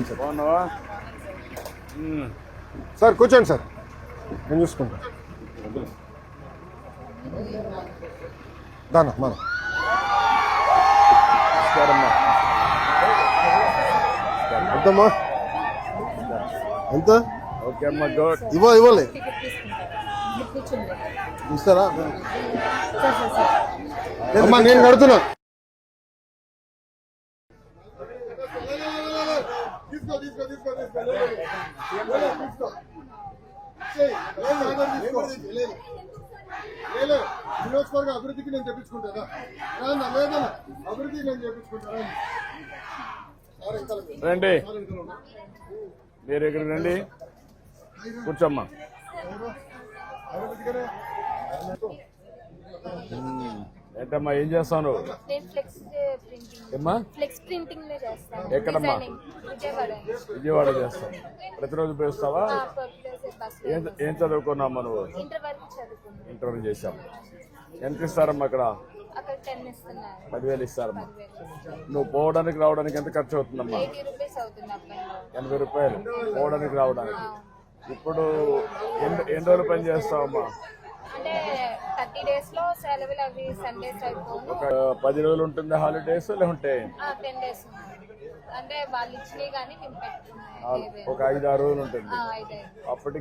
బాగున్నాను సార్ బాగున్నావా. సార్ కూర్చోండి సార్. నేను చూసుకుంటా. దానా మన. ఎంతమ్మా? ఎంత? ఓకే అమ్మా గుడ్ ఇవ్వ ఇవ్వాలి. ఇస్తారా? Sir sir sir. అమ్మా నేను కడుతున్నా. తీసుకో తీసుకో తీసుకో తీసుకో నియోజకవర్గ అభివృద్ధికి నేను చెప్పించుకుంటారా రానా లేదన్నా. అభివృద్ధి నేను ఇంకా రండి. మీరు ఇక్కడికి రండి. కూర్చోమ్మా. ఏంటమ్మా ఏం చేస్తాను ఏమ్మా? ఫ్లెక్స్ ప్రింటింగ్లో చేస్తాను. ఎక్కడమ్మా? విజయవాడ విజయవాడ చేస్తాం ప్రతిరోజు పేస్తావా ఏం ఏం చదువుకున్నామ్మా నువ్వు? ఇంటర్ వరకు చదువుకున్నాను ఇంటర్వ్యూ చేశాం ఎంత ఇస్తారమ్మా అక్కడ? పదివేలు ఇస్తారమ్మా. నువ్వు పోవడానికి రావడానికి ఎంత ఖర్చు అవుతుందమ్మా? ఎనభై రూపాయలు పోవడానికి రావడానికి. ఇప్పుడు ఎన్ని ఎన్ని రోజులు పని చేస్తావమ్మా? అంటే థర్టీ డేస్లో సెలవులు అవి సండేస్ అయిపోను ఒక పది రోజులు ఉంటుంది హాలిడేస్ లేకుంటే టెన్ డేస్ అంటే వాళ్ళు ఇచ్చినవి కానీ మేము ఒక ఐదు ఆరు రోజులు ఉంటుంది. అప్పటికి